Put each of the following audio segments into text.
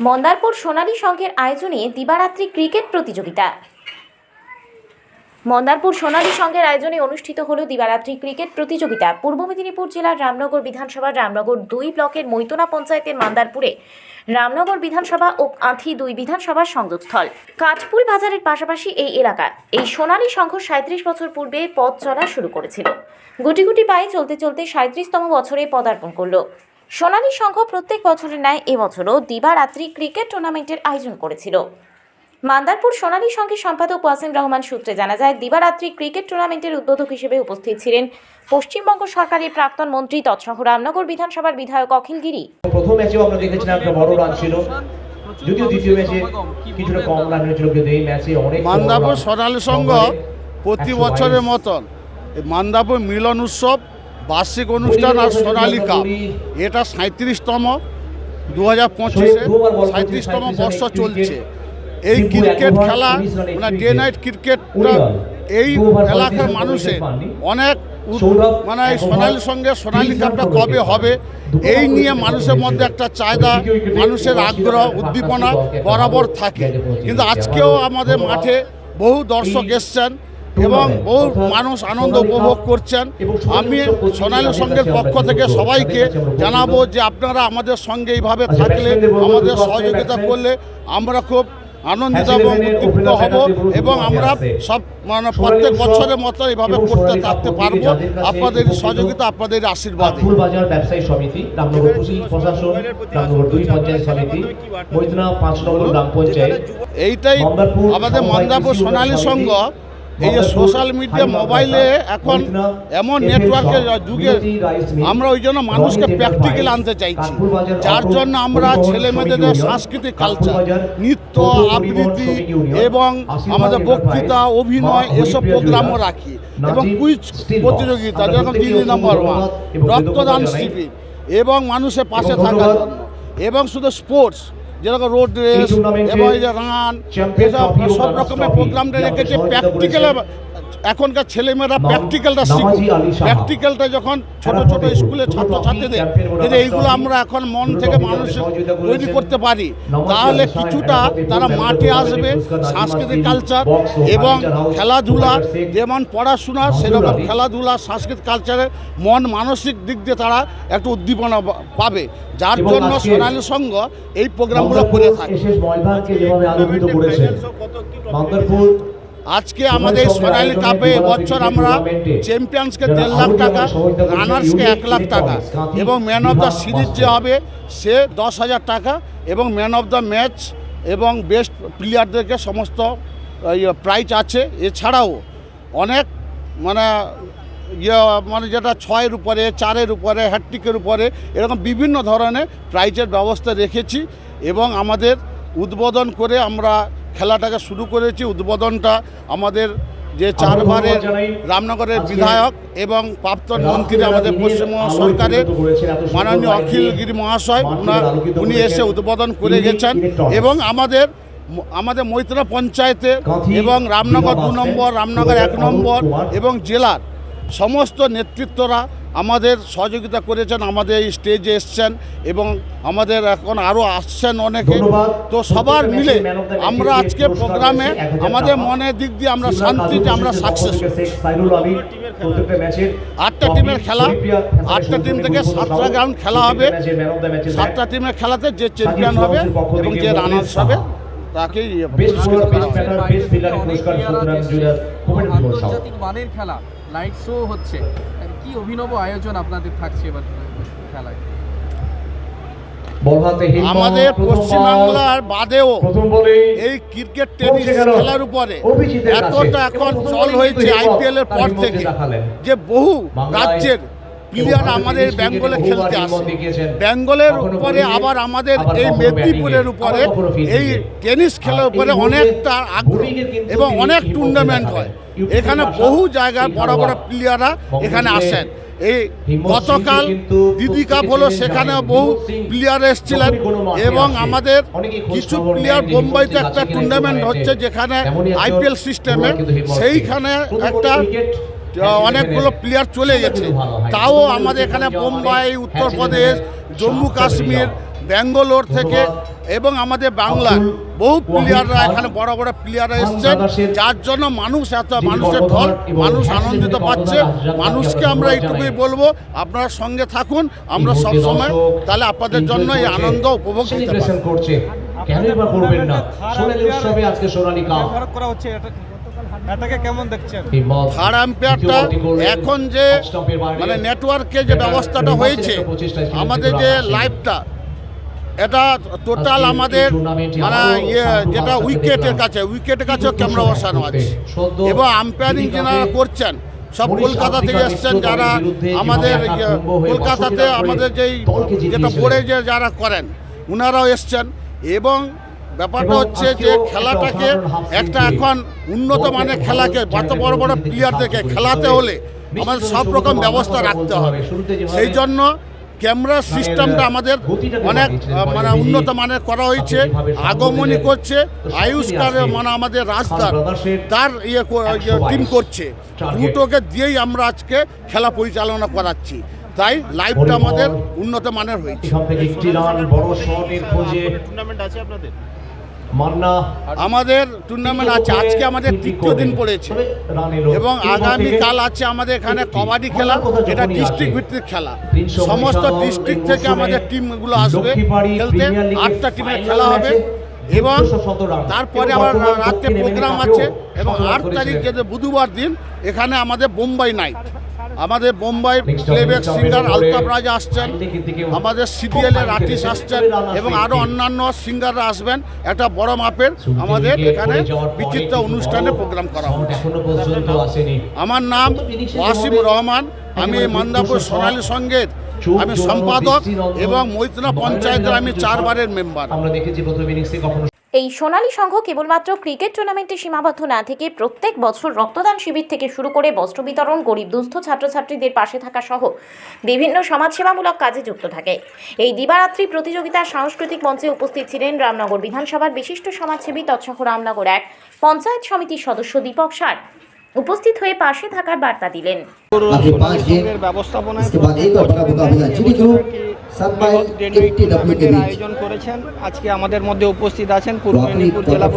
মন্দারপুর সোনালী সংঘের আয়োজনে দিবারাত্রি ক্রিকেট প্রতিযোগিতা। মন্দারপুর সোনালী সংঘের আয়োজনে অনুষ্ঠিত হল দিবারাত্রি ক্রিকেট প্রতিযোগিতা। পূর্ব মেদিনীপুর জেলার রামনগর বিধানসভার রামনগর দুই ব্লকের মৈতনা পঞ্চায়েতের মান্দারপুরে রামনগর বিধানসভা ও আঁথি দুই বিধানসভার সংযোগস্থল। কাঠপুল বাজারের পাশাপাশি এই এলাকা। এই সোনালী সংঘ সাঁত্রিশ বছর পূর্বে পথ চলা শুরু করেছিল। গুটি গুটি পায়ে চলতে চলতে সাঁত্রিশতম বছরে পদার্পণ করল। সোনালী সংঘ প্রত্যেক বছরের ন্যায় এবছরও দিবারাত্রি ক্রিকেট টুর্নামেন্টের আয়োজন করেছিল। মান্দারপুর সোনালী সংঘের সম্পাদক ওয়াসিম রহমান সূত্রে জানা যায় দিবারাত্রি ক্রিকেট টুর্নামেন্টের উদ্বোধক হিসেবে উপস্থিত ছিলেন পশ্চিমবঙ্গ সরকারের প্রাক্তন মন্ত্রী তৎসহ রামনগর বিধানসভার বিধায়ক অখিল গিরি। প্রথম ম্যাচেও আমরা দেখেছিলাম একটা বড় রান ছিল। যদিও দ্বিতীয় ম্যাচে কিছুটা কম রান হয়েছিল কিন্তু এই ম্যাচে অনেক মান্দাপুর সোনালী সংঘ প্রতি বছরের মতন। এই মান্দাপুর মিলন উৎসব বার্ষিক অনুষ্ঠান আর সোনালী কাপ। এটা সাঁত্রিশতম দু হাজার পঁচিশে সাঁত্রিশতম বর্ষ চলছে। এই ক্রিকেট খেলা মানে ডে নাইট ক্রিকেটটা এই এলাকার মানুষের অনেক মানে এই সোনালী সঙ্গে সোনালী কাপটা কবে হবে, এই নিয়ে মানুষের মধ্যে একটা চাহিদা, মানুষের আগ্রহ, উদ্দীপনা বরাবর থাকে। কিন্তু আজকেও আমাদের মাঠে বহু দর্শক এসছেন এবং বহু মানুষ আনন্দ উপভোগ করছেন। আমি সোনালী সংঘের পক্ষ থেকে সবাইকে জানাব যে আপনারা আমাদের সঙ্গে এইভাবে থাকলে আমাদের সহযোগিতা করলে আমরা খুব আনন্দিত এবং উদ্দীপ্ত হব এবং আমরা সব মানে প্রত্যেক বছরের মতো এইভাবে করতে থাকতে পারব। আপনাদের সহযোগিতা আপনাদের আশীর্বাদ। ফুল বাজার ব্যবসায়ী সমিতি রামনগর কুশি প্রশাসন রামনগর দুই পঞ্চায়েত সমিতি মৈতনা পাঁচ নম্বর গ্রাম পঞ্চায়েত এইটাই আমাদের মন্দাপুর সোনালী সংঘ এই যে সোশ্যাল মিডিয়া মোবাইলে এখন এমন নেটওয়ার্কের যুগে আমরা ওই জন্য মানুষকে প্র্যাকটিক্যাল আনতে চাইছি। যার জন্য আমরা ছেলে মেয়েদের সাংস্কৃতিক কালচার নৃত্য, আবৃত্তি এবং আমাদের বক্তৃতা, অভিনয় এসব প্রোগ্রামও রাখি এবং কুইজ প্রতিযোগিতা, যেরকম দিল্লি নম্বর ওয়ান রক্তদান শিবির এবং মানুষের পাশে থাকার জন্য এবং শুধু স্পোর্টস যেরকম রোড রেস এবং এই যে রান এসব সব রকমের প্রোগ্রামটা রেখেছে প্র্যাকটিক্যাল এখনকার ছেলেমেয়েরা প্র্যাকটিক্যালটা শিখুক। প্র্যাকটিক্যালটা যখন ছোট ছোট স্কুলে ছাত্রছাত্রীদের যদি এইগুলো আমরা এখন মন থেকে মানুষ তৈরি করতে পারি। তাহলে কিছুটা তারা মাঠে আসবে। সাংস্কৃতিক কালচার এবং খেলাধুলা যেমন পড়াশোনা সেরকম খেলাধুলা সাংস্কৃতিক কালচারে মন মানসিক দিক দিয়ে তারা একটু উদ্দীপনা পাবে। যার জন্য সোনালী সংঘ এই প্রোগ্রামগুলো করে থাকে। আজকে আমাদের সোনালী কাপে এবছর আমরা চ্যাম্পিয়ন্সকে দেড় লাখ টাকা, রানার্সকে এক লাখ টাকা এবং ম্যান অফ দ্য সিরিজ যে হবে সে দশ হাজার টাকা এবং ম্যান অফ দ্য ম্যাচ এবং বেস্ট প্লেয়ারদেরকে সমস্ত প্রাইজ আছে। এছাড়াও অনেক মানে ইয়ে মানে যেটা ছয়ের উপরে, চারের উপরে হ্যাট্রিকের উপরে এরকম বিভিন্ন ধরনের প্রাইজের ব্যবস্থা রেখেছি এবং আমাদের উদ্বোধন করে আমরা খেলাটাকে শুরু করেছি উদ্বোধনটা আমাদের যে চারবারের রামনগরের বিধায়ক এবং প্রাক্তন মন্ত্রী আমাদের পশ্চিমবঙ্গ সরকারের মাননীয় অখিল গিরি মহাশয় উনি এসে উদ্বোধন করে গেছেন এবং আমাদের আমাদের মৈত্রা পঞ্চায়েতে এবং রামনগর দু নম্বর রামনগর এক নম্বর এবং জেলার সমস্ত নেতৃত্বরা আমাদের সহযোগিতা করেছেন আমাদের এই স্টেজে এসছেন এবং আমাদের এখন আরও আসছেন অনেকে তো সবার মিলে আমরা আজকে প্রোগ্রামে আমাদের মনের দিক দিয়ে আমরা শান্তিতে আমরা সাকসেস আটটা টিমের খেলা আটটা টিম থেকে সাতটা গ্রাউন্ড খেলা হবে সাতটা টিমের খেলাতে যে চ্যাম্পিয়ন হবে এবং যে রানার্স হবে তাকেই আন্তর্জাতিক মানের খেলা লাইট শো হচ্ছে। কি অভিনব আয়োজন আপনাদের থাকছে এবার খেলায়? আমাদের পশ্চিমবাংলার বাদেও এই ক্রিকেট টেনিস খেলার উপরে। এতটা এখন চল হয়েছে আইপিএল এর পর থেকে যে বহু রাজ্যের প্লেয়ার আমাদের বেঙ্গলে খেলতে আসে। বেঙ্গলের উপরে আবার আমাদের এই মেদিনীপুরের উপরে এই টেনিস খেলার উপরে অনেকটা আগ্রহ এবং অনেক টুর্নামেন্ট হয়। এখানে বহু জায়গায় বড় বড় প্লেয়াররা এখানে আসেন। এই গতকাল দিদি কাপ হলো সেখানে বহু প্লেয়ার এসেছিলেন এবং আমাদের কিছু প্লেয়ার বোম্বাইতে একটা টুর্নামেন্ট হচ্ছে যেখানে আইপিএল সিস্টেমে সেইখানে একটা অনেকগুলো প্লেয়ার চলে গেছে। তাও আমাদের এখানে বোম্বাই উত্তরপ্রদেশ জম্মু কাশ্মীর ব্যাঙ্গালোর থেকে এবং আমাদের বাংলার বহু প্লেয়াররা এখানে বড় বড় প্লেয়াররা এসছেন যার জন্য মানুষ এত মানুষের ঢল মানুষ আনন্দিত পাচ্ছে। মানুষকে আমরা এইটুকুই বলব আপনারা সঙ্গে থাকুন আমরা এই সব সময় তাহলে আপনাদের জন্য এই আনন্দ উপভোগ পারব। করছে। কেনই বা করবেন না? সোনালী উৎসবে আজকে সোনালী কাপ করা হচ্ছে এটা এটাকে কেমন দেখছেন থার্ড আম্পায়ারটা এখন যে। মানে নেটওয়ার্কে যে ব্যবস্থাটা হয়েছে আমাদের যে। লাইভটা এটা টোটাল আমাদের মানে ইয়ে যেটা উইকেটের কাছে উইকেটের কাছেও ক্যামেরা বসানো আছে এবং আম্পায়ারিং যারা করছেন সব কলকাতা থেকে এসছেন যারা আমাদের ইয়ে, কলকাতাতে আমাদের যেই যেটা। বোর্ডে যে যারা করেন ওনারাও এসছেন এবং ব্যাপারটা হচ্ছে যে খেলাটাকে একটা এখন উন্নত মানের খেলাকে এত বড় বড় প্লেয়ারদেরকে খেলাতে হলে আমাদের সব রকম ব্যবস্থা রাখতে হবে। সেই জন্য ক্যামেরা সিস্টেমটা আমাদের অনেক মানে উন্নত মানের করা হয়েছে আগমনী করছে আয়ুষ্কার মানে আমাদের রাজদার তার ইয়ে কো- ইয়ে 122 টিম করছে। দুটোকে দিয়েই আমরা আজকে খেলা পরিচালনা করাচ্ছি। তাই লাইভটা আমাদের উন্নত মানের হয়েছে। টুর্নামেন্ট আছে আপনাদের? আমাদের টুর্নামেন্ট আছে। আজকে আমাদের তৃতীয় দিন পড়েছে। এবং এরপর আগামী কাল আছে আমাদের এখানে কবাডি খেলা। এটা ডিস্ট্রিক্ট ভিত্তিক খেলা। সমস্ত ডিস্ট্রিক্ট থেকে আমাদের টিমগুলো আসবে। খেলতে আটটা টিমের খেলা হবে। এবং তারপরে আবার রাত্রে প্রোগ্রাম আছে। এবং আট তারিখ যে বুধবার দিন এখানে আমাদের বোম্বাই নাইট। আমাদের বোম্বাই প্লেব্যাক সিঙ্গার আলতাফ রাজ আসছেন, আমাদের ভালো আর্টিস্ট আসছেন এবং আরও অন্যান্য সিঙ্গাররা আসবেন। একটা বড় মাপের আমাদের এখানে বিচিত্র অনুষ্ঠানে প্রোগ্রাম করা হবে আমার নাম ওয়াসিম রহমান, আমি মান্দাপুর সোনালী সঙ্গের আমি সম্পাদক এবং মৈত্রনা পঞ্চায়েতের আমি চারবারের মেম্বার আমরা দেখেছি প্রথম ইনিংসে কখনো এই সোনালী সংঘ কেবলমাত্র ক্রিকেট টুর্নামেন্টে সীমাবদ্ধ না থেকে প্রত্যেক বছর রক্তদান শিবির থেকে শুরু করে বস্ত্র বিতরণ, গরিব, দুস্থ ছাত্রছাত্রীদের পাশে থাকা সহ বিভিন্ন সমাজসেবামূলক কাজে যুক্ত থাকে। এই দিবারাত্রি প্রতিযোগিতার সাংস্কৃতিক মঞ্চে উপস্থিত ছিলেন রামনগর বিধানসভার বিশিষ্ট সমাজসেবী তৎসহ রামনগর এক পঞ্চায়েত সমিতির সদস্য দীপক সার। উপস্থিত হয়ে পাশে থাকার বার্তা দিলেন। আয়োজন করেছেন। আজকে আমাদের মধ্যে উপস্থিত আছেন পূর্ব মেদিনীপুর জেলা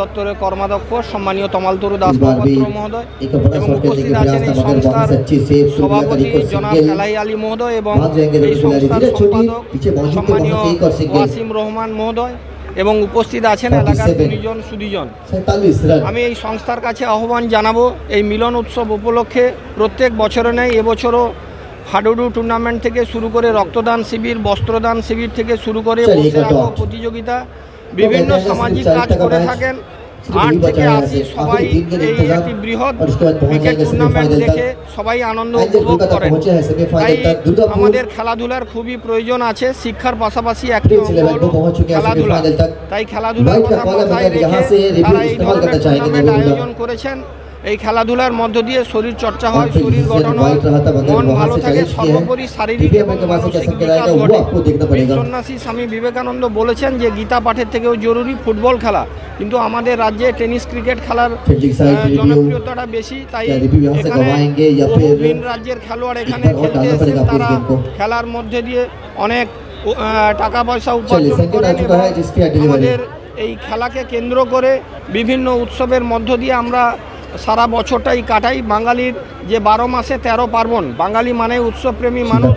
দপ্তরের কর্মাধ্যক্ষ সম্মানীয় দাস এবং উপস্থিত আছেন এই সংস্থার সভাপতি আলী মহোদয় এবং এই সংস্থার সম্মানীয় রহমান মহোদয় এবং উপস্থিত আছেন এলাকার সুদীজন। আমি এই সংস্থার কাছে আহ্বান জানাব এই মিলন উৎসব উপলক্ষে প্রত্যেক বছরে নেয় এবছরও হাডুডু টুর্নামেন্ট থেকে শুরু করে রক্তদান শিবির বস্ত্রদান শিবির থেকে শুরু করে প্রতিযোগিতা বিভিন্ন সামাজিক কাজ করে থাকেন। আট থেকে আশি সবাই এই একটি বৃহৎ ক্রিকেট টুর্নামেন্ট দেখে সবাই আনন্দ উপভোগ করেন। তাই আমাদের খেলাধুলার খুবই প্রয়োজন আছে। শিক্ষার পাশাপাশি একটি খেলাধুলা। তাই খেলাধুলার কথা মাথায় রেখে তারা এই ধরনের টুর্নামেন্ট আয়োজন করেছেন। এই খেলাধুলার মধ্য দিয়ে শরীর চর্চা হয় শরীর গঠন হয়। মন ভালো থাকে সর্বোপরি শারীরিক এবং সন্ন্যাসী স্বামী বিবেকানন্দ বলেছেন যে গীতা পাঠের থেকেও জরুরি ফুটবল খেলা কিন্তু আমাদের রাজ্যে টেনিস ক্রিকেট খেলার জনপ্রিয়তাটা বেশি তাই এখানে বিভিন্ন রাজ্যের খেলোয়াড় এখানে খেলতে তারা খেলার মধ্যে দিয়ে অনেক টাকা পয়সা উপার্জন করেন আমাদের এই খেলাকে কেন্দ্র করে বিভিন্ন উৎসবের মধ্য দিয়ে আমরা সারা বছরটাই কাটাই। বাঙালির যে বারো মাসে তেরো পার্বণ বাঙালি মানে উৎসবপ্রেমী মানুষ।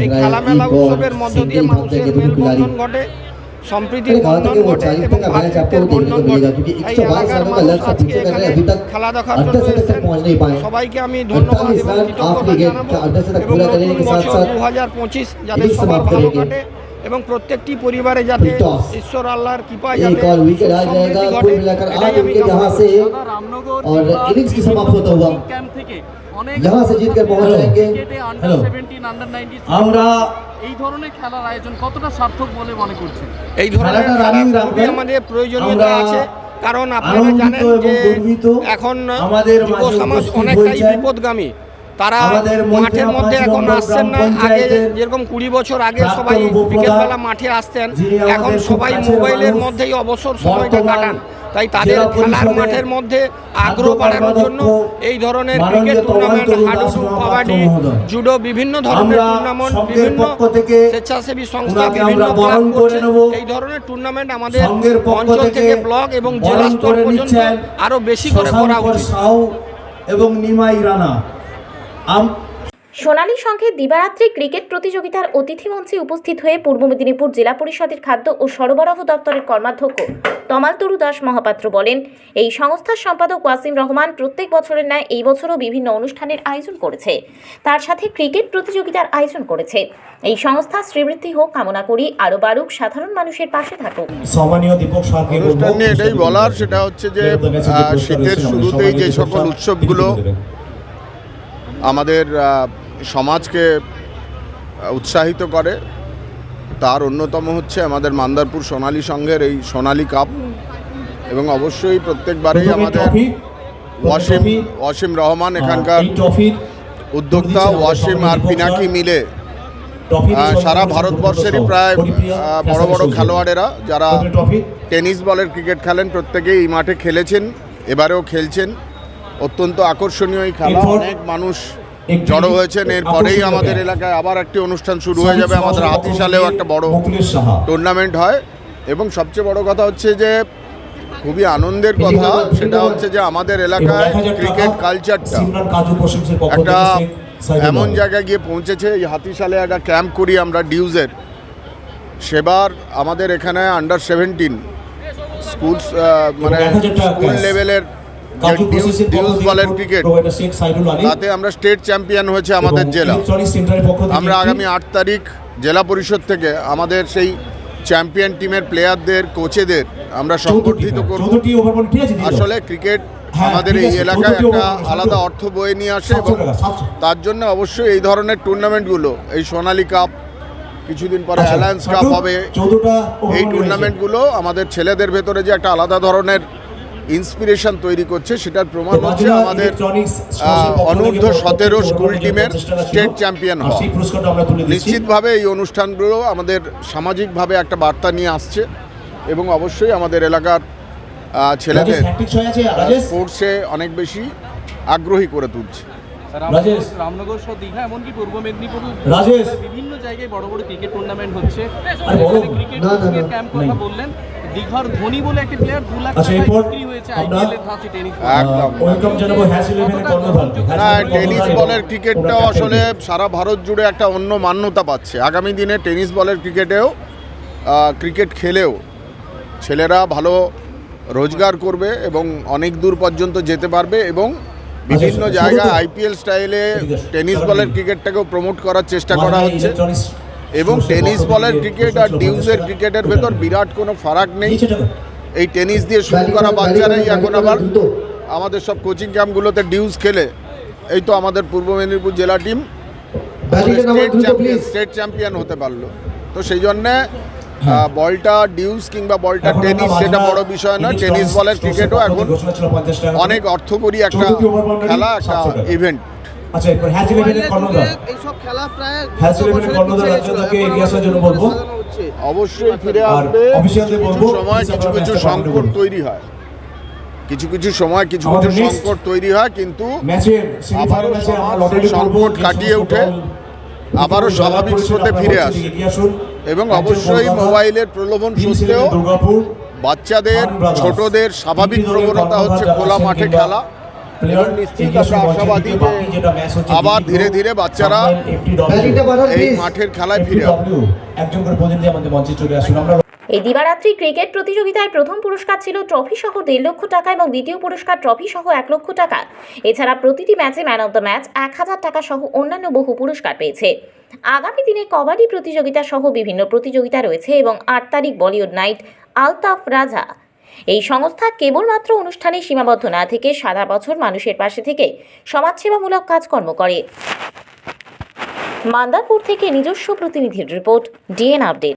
এই খেলামেলা উৎসবের মধ্য দিয়ে মানুষের মেলবন্ধন ঘটে সম্প্রীতির বন্ধন ঘটে এবং ভাতৃত্বের বন্ধন ঘটে। এই এলাকার মানুষ আজকে এখানে খেলা দেখার জন্য এসেছেন। সবাইকে আমি ধন্যবাদ এবং কৃতজ্ঞতা জানাব। এবং নতুন বছর দু হাজার পঁচিশ যাদের সবার ভালো কাটে এবং প্রত্যেকটি পরিবারে যাতে ঈশ্বর আল্লাহর কৃপায় যাতে রামনগর ক্যাম্প থেকে অনেক আমরা এই ধরনের খেলার আয়োজন কতটা সার্থক বলে মনে করছেন? এই ধরনের আমাদের প্রয়োজনীয়তা আছে কারণ আপনারা জানেন যে এখন আমাদের সমাজ অনেকটাই বিপদগামী। তারা মাঠের মধ্যে এখন আসছেন না। আগে যেরকম কুড়ি বছর আগে সবাই বিকেলবেলা মাঠে আসতেন এখন সবাই মোবাইলের মধ্যেই অবসর সময়টা কাটান। তাই তাদের খেলার মাঠের মধ্যে আগ্রহ বাড়ানোর জন্য এই ধরনের ক্রিকেট টুর্নামেন্ট হাডুডু কাবাডি জুডো বিভিন্ন ধরনের টুর্নামেন্ট বিভিন্ন স্বেচ্ছাসেবী সংস্থা বিভিন্ন ক্লাব করছে। এই ধরনের টুর্নামেন্ট আমাদের অঞ্চল থেকে ব্লক এবং জেলা স্তর পর্যন্ত নিচ্ছেন আরও বেশি করে করা উচিত। এবং নিমাই রানা। আম- সোনালী সংঘের দিবারাত্রি ক্রিকেট প্রতিযোগিতার অতিথি মঞ্চে উপস্থিত হয়ে পূর্ব মেদিনীপুর জেলা পরিষদের খাদ্য ও সরবরাহ দপ্তরের কর্মাধ্যক্ষ তমাল তরু দাস মহাপাত্র বলেন এই সংস্থার সম্পাদক ওয়াসিম রহমান প্রত্যেক বছরের ন্যায় এই বছরও বিভিন্ন অনুষ্ঠানের আয়োজন করেছে। তার সাথে ক্রিকেট প্রতিযোগিতার আয়োজন করেছে। এই সংস্থা শ্রীবৃদ্ধি হোক কামনা করি আরও বাড়ুক সাধারণ মানুষের পাশে থাকুক। সম্মানীয় অনুষ্ঠান নিয়ে এটাই বলার সেটা হচ্ছে যে শীতের শুরুতেই যে সকল উৎসবগুলো আমাদের সমাজকে উৎসাহিত করে। তার অন্যতম হচ্ছে আমাদের মান্দারপুর সোনালী সংঘের এই সোনালী কাপ। এবং অবশ্যই প্রত্যেকবারেই আমাদের ওয়াসিম ওয়াসিম রহমান এখানকার উদ্যোক্তা ওয়াসিম আর পিনাকি মিলে। সারা ভারতবর্ষেরই প্রায় বড় বড় খেলোয়াড়েরা যারা টেনিস বলের ক্রিকেট খেলেন প্রত্যেকেই এই মাঠে খেলেছেন এবারেও খেলছেন। অত্যন্ত আকর্ষণীয় এই খেলা। অনেক মানুষ জড়ো হয়েছেন। এরপরেই আমাদের এলাকায় আবার একটি অনুষ্ঠান শুরু হয়ে যাবে। আমাদের হাতিশালেও একটা বড় টুর্নামেন্ট হয়। এবং সবচেয়ে বড় কথা হচ্ছে যে খুবই আনন্দের কথা সেটা হচ্ছে যে আমাদের এলাকায় ক্রিকেট কালচারটা একটা এমন জায়গায় গিয়ে পৌঁছেছে। এই হাতিশালে একটা ক্যাম্প করি আমরা ডিউজের সেবার আমাদের এখানে আন্ডার সেভেন্টিন স্কুল মানে স্কুল লেভেলের বলের ক্রিকেট তাতে আমরা স্টেট চ্যাম্পিয়ন হয়েছে আমাদের জেলা। আমরা আগামী আট তারিখ জেলা পরিষদ থেকে আমাদের সেই চ্যাম্পিয়ন টিমের প্লেয়ারদের কোচেদের আমরা সংগঠিত করব? আসলে ক্রিকেট হ্যাঁ, আমাদের এই এলাকায় একটা আলাদা অর্থ বয়ে নিয়ে আসে এবং তার জন্য অবশ্যই এই ধরনের টুর্নামেন্টগুলো এই সোনালী কাপ কিছুদিন পরে আচ্ছা, অ্যালায়েন্স কাপ হবে। এই টুর্নামেন্টগুলো আমাদের ছেলেদের ভেতরে যে একটা আলাদা ধরনের ইন্সপিরেশন তৈরি করছে সেটার প্রমাণ হচ্ছে আমাদের অনূর্ধ্ব সতেরো স্কুল টিমের স্টেট চ্যাম্পিয়ন হওয়া। নিশ্চিতভাবে এই অনুষ্ঠানগুলো আমাদের সামাজিকভাবে একটা বার্তা নিয়ে আসছে এবং অবশ্যই আমাদের এলাকার ছেলেদের স্পোর্টসে অনেক বেশি আগ্রহী করে তুলছে। রাজেশ। রামনগর সহ দীঘা এমনকি পূর্ব মেদিনীপুর বিভিন্ন জায়গায় বড় বড় ক্রিকেট টুর্নামেন্ট হচ্ছে। ক্রিকেট না, না, না, ক্যাম্প কথা বললেন। দীঘার ধোনি বলে একটা প্লেয়ার দু লাখ আচ্ছা, টাকায় বিক্রি হয়েছে আইপিএল এর ধাঁচে টেনিস একদম। ওয়েলকাম জানাব হ্যাশ ইলেভেনের কর্ণধারকে হ্যাশ না টেনিস বলের এবং ক্রিকেটটাও আসলে সারা ভারত জুড়ে একটা অন্য মান্যতা পাচ্ছে। আগামী দিনে টেনিস বলের ক্রিকেটেও ক্রিকেট খেলেও ছেলেরা ভালো রোজগার করবে এবং অনেক দূর পর্যন্ত যেতে পারবে এবং বিভিন্ন আচ্ছা, জায়গায় আইপিএল স্টাইলে টেনিস বলের ক্রিকেটটাকেও প্রমোট করার চেষ্টা করা হচ্ছে। এবং টেনিস বলের ক্রিকেট আর ডিউজের ক্রিকেটের ভেতর বিরাট কোনো ফারাক নেই। এই টেনিস দিয়ে শুরু করা বাচ্চারাই এখন আবার আমাদের সব কোচিং ক্যাম্পগুলোতে ডিউজ খেলে। এই তো আমাদের পূর্ব মেদিনীপুর জেলা team state champion state champion হতে পারল। তো সেই জন্যে বলটা ডিউজ কিংবা বলটা টেনিস সেটা বড় বিষয় ইলেকট্রনিক্স টেনিস বলের ক্রিকেটও এখন থেকে ঘোষণা ছিল 50 টাকা করে। অনেক অর্থকরী একটা খেলা একটা ইভেন্ট আচ্ছা এরপর হ্যাশ ইলেভেনের কর্ণধার। এইসব খেলা প্রায় হ্যাঁ, ছেলেমেয়েদের কর্ণধার রাজ্যটাকে এগিয়ে আসার জন্য বলব। অবশ্যই ফিরে আসবে। অফিসিয়ালদের বলব, সময় কিছু কিছু সংকট তৈরি হয়। কিছু কিছু সময় কিছু কিছু সংকট তৈরি হয় কিন্তু আবারও সংকট কাটিয়ে উঠে আবারও স্বাভাবিক স্রোতে ফিরে আসে। এবং অবশ্যই মোবাইলের প্রলোভন সত্ত্বেও বাচ্চাদের ছোটদের স্বাভাবিক প্রবণতা হচ্ছে খোলা মাঠে খেলা। আবার ধীরে ধীরে বাচ্চারা এই মাঠের খেলায় ফিরে একজন করে প্রতিনিধি আমাদের মঞ্চে চলে আসুন। আমরা এই দিবারাত্রি ক্রিকেট প্রতিযোগিতায় প্রথম পুরস্কার ছিল ট্রফি সহ দেড় লক্ষ টাকা এবং দ্বিতীয় পুরস্কার ট্রফি সহ এক লক্ষ টাকা। এছাড়া প্রতিটি ম্যাচে ম্যান অব দ্য ম্যাচ এক হাজার টাকা সহ অন্যান্য বহু পুরস্কার পেয়েছে। আগামী দিনে কবাডি প্রতিযোগিতা সহ বিভিন্ন প্রতিযোগিতা রয়েছে এবং আট তারিখ বলিউড নাইট আলতাফ রাজা এই সংস্থা কেবলমাত্র অনুষ্ঠানে সীমাবদ্ধ না থেকে সারা বছর মানুষের পাশে থেকে সমাজসেবামূলক কাজকর্ম করে। মান্দারপুর থেকে নিজস্ব প্রতিনিধির রিপোর্ট, ডিএন আপডেট।